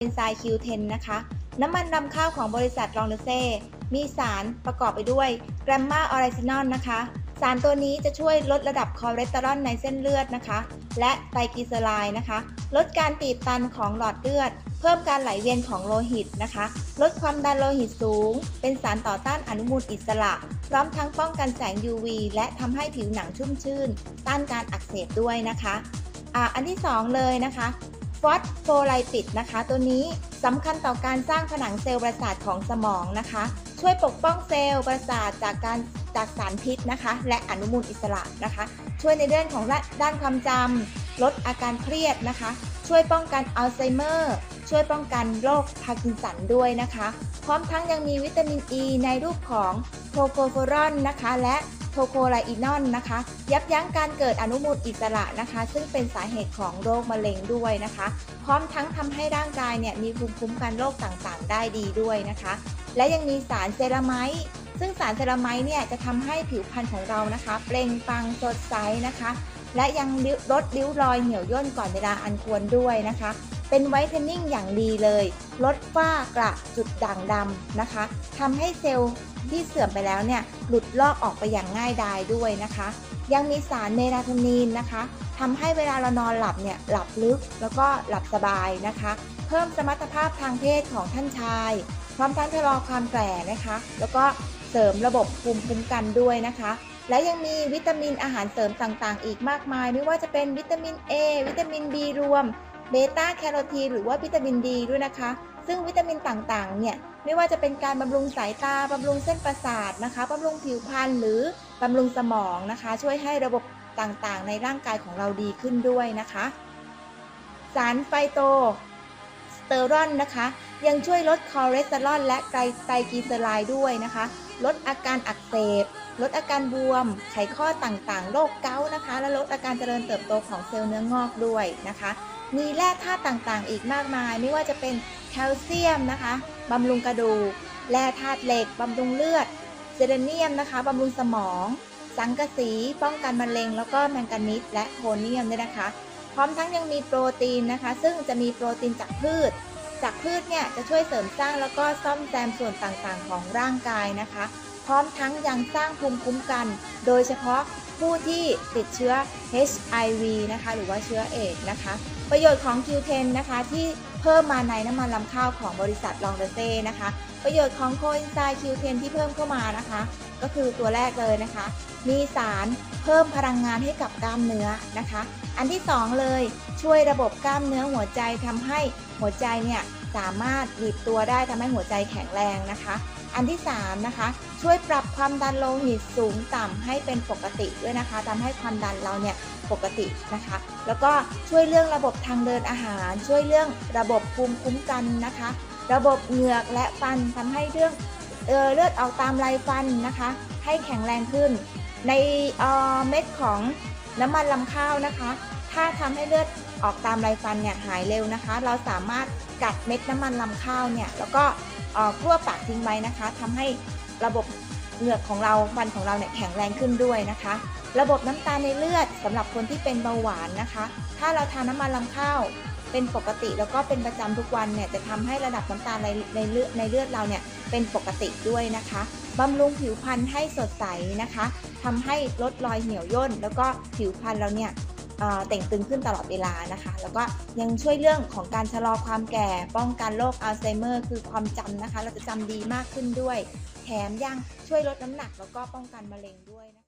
เอนไซม์ Q10 นะคะ น้ำมันนำเข้าของบริษัทลองเดเซ่มีสารประกอบไปด้วยแกรมมาออริจินอลนะคะ สารตัวนี้จะช่วยลดระดับคอเลสเตอรอลในเส้นเลือดนะคะ และไตรกลีเซอไรด์นะคะ ลดการตีบตันของหลอดเลือด เพิ่มการไหลเวียนของโลหิตนะคะ ลดความดันโลหิตสูง เป็นสารต่อต้านอนุมูลอิสระ พร้อมทั้งป้องกันแสง UV และทำให้ผิวหนังชุ่มชื่น ต้านการอักเสบด้วยนะคะอ่าอันที่ 2 เลยนะคะ ฟอสโฟไลปิดนะคะ ตัวนี้สำคัญต่อการสร้างผนังเซลล์ประสาทของสมองนะคะ ช่วยปกป้องเซลล์ประสาทจากการจากสารพิษนะคะ และอนุมูลอิสระนะคะ ช่วยในเรื่องของด้านความจำลดอาการเครียดนะคะ ช่วยป้องกันอัลไซเมอร์ ช่วยป้องกันโรคพาร์กินสันด้วยนะคะ พร้อมทั้งยังมีวิตามินอ e ีในรูปของโทโคโฟรอนนะคะ และ โคไลอีนอนนะคะ ยับยั้งการเกิดอนุมูลอิสระนะคะ ซึ่งเป็นสาเหตุของโรคมะเร็งด้วยนะคะ พร้อมทั้งทำให้ร่างกายเนี่ยมีภูมิคุ้มกันโรคต่างๆ ได้ดีด้วยนะคะ และยังมีสารเซรามด์ซึ่งสารเซรามด์เนี่ยจะทำให้ผิวพรรณของเรานะคะ เปล่งปลังสดใสนะคะ และยังลดริ้วรอยเหี่ยวย่นก่อนเวลาอันควรด้วยนะคะ เป็นไวท์เทนนิ่งอย่างดีเลย ลดฝ้ากระจุดด่างดำนะคะทำให้เซลล์ที่เสื่อมไปแล้วเนี่ยหลุดลอกออกไปอย่างง่ายดายด้วยนะคะ ยังมีสารเมลาโทนินนะคะทำให้เวลาเรานอนหลับเนี่ยหลับลึกแล้วก็หลับสบายนะคะ เพิ่มสมรรถภาพทางเพศของท่านชาย พร้อมทั้งชะลอความแก่นะคะ แล้วก็เสริมระบบภูมิคุ้มกันด้วยนะคะ และยังมีวิตามินอาหารเสริมต่างๆ อีกมากมาย ไม่ว่าจะเป็นวิตามิน A วิตามิน B รวม เบต้าแคโรทีนหรือว่าวิตามินดีด้วยนะคะ ซึ่งวิตามินต่างๆ เนี่ย ไม่ว่าจะเป็นการบำรุงสายตา บำรุงเส้นประสาทนะคะบำรุงผิวพรรณหรือบำรุงสมองนะคะ ช่วยให้ระบบต่างๆ ในร่างกายของเราดีขึ้นด้วยนะคะ สารไฟโตสเตอรอนนะคะ ยังช่วยลดคอเลสเตอรอลและไตรกลีเซอไรด์ด้วยนะคะ ลดอาการอักเสบลดอาการบวม ไขข้อต่างๆ โรคเกาต์นะคะ และลดอาการเจริญเติบโตของเซลล์เนื้องอกด้วยนะคะ มีแร่ธาตุต่างๆ อีกมากมาย ไม่ว่าจะเป็นแคลเซียมนะคะบำรุงกระดูก แร่ธาตุเหล็กบำรุงเลือด เซเลเนียมนะคะบำรุงสมอง สังกะสี ป้องกันมะเร็ง แล้วก็แมงกานีสและโพเนียมด้วยนะคะ พร้อมทั้งยังมีโปรตีนนะคะ ซึ่งจะมีโปรตีนจากพืช จากพืชเนี่ยจะช่วยเสริมสร้างแล้วก็ซ่อมแซมส่วนต่างๆ ของร่างกายนะคะ พร้อมทั้งยังสร้างภูมิคุ้มกัน โดยเฉพาะผู้ที่ติดเชื้อ HIV นะคะ หรือว่าเชื้อเอดนะคะ ประโยชน์ของ Q10 นะคะที่เพิ่มมาในน้ำมันลำข้าวของบริษัทลองเดเซ่นะคะ ประโยชน์ของโคเอนไซม์ Q10 ที่เพิ่มเข้ามานะคะ ก็คือตัวแรกเลยนะคะ มีสารเพิ่มพลังงานให้กับกล้ามเนื้อนะคะ อันที่ 2 เลยช่วยระบบกล้ามเนื้อหัวใจทำให้หัวใจเนี่ยสามารถบีบตัวได้ทำให้หัวใจแข็งแรงนะคะ อันที่3นะคะช่วยปรับความดันโลหิตสูงต่ำให้เป็นปกติด้วยนะคะทำให้ความดันเราเนี่ยปกตินะคะ แล้วก็ช่วยเรื่องระบบทางเดินอาหาร ช่วยเรื่องระบบภูมิคุ้มกันนะคะ ระบบเหงือกและฟันทำให้เรื่องเออเลือดออกตามไรฟันนะคะ ให้แข็งแรงขึ้น ในเเม็ดของน้ำมันลำข้าวนะคะ ถ้าทำให้เลือด ออกตามไรฟันเนี่ยหายเร็วนะคะ เราสามารถกัดเม็ดน้ำมันลำข้าวเนี่ยแล้วก็กลั้วปากทิ้งไว้นะคะทำให้ระบบเหงือกของเราฟันของเราเนี่ยแข็งแรงขึ้นด้วยนะคะ ระบบน้ำตาลในเลือดสำหรับคนที่เป็นเบาหวานนะคะ ถ้าเราทานน้ำมันลำข้าวเป็นปกติแล้วก็เป็นประจำทุกวันเนี่ยจะทำให้ระดับน้ำตาลในในเลือดในเลือดเราเนี่ยเป็นปกติด้วยนะคะบำรุงผิวพรรณให้สดใสนะคะทำให้ลดรอยเหี่ยวย่น แล้วก็ผิวพรรณเราเนี่ย เต่งตึงขึ้นตลอดเวลานะคะ แล้วก็ยังช่วยเรื่องของการชะลอความแก่ ป้องกันโรคอัลไซเมอร์ คือความจำนะคะ เราจะจำดีมากขึ้นด้วย แถมยังช่วยลดน้ำหนักแล้วก็ป้องกันมะเร็งด้วยนะคะ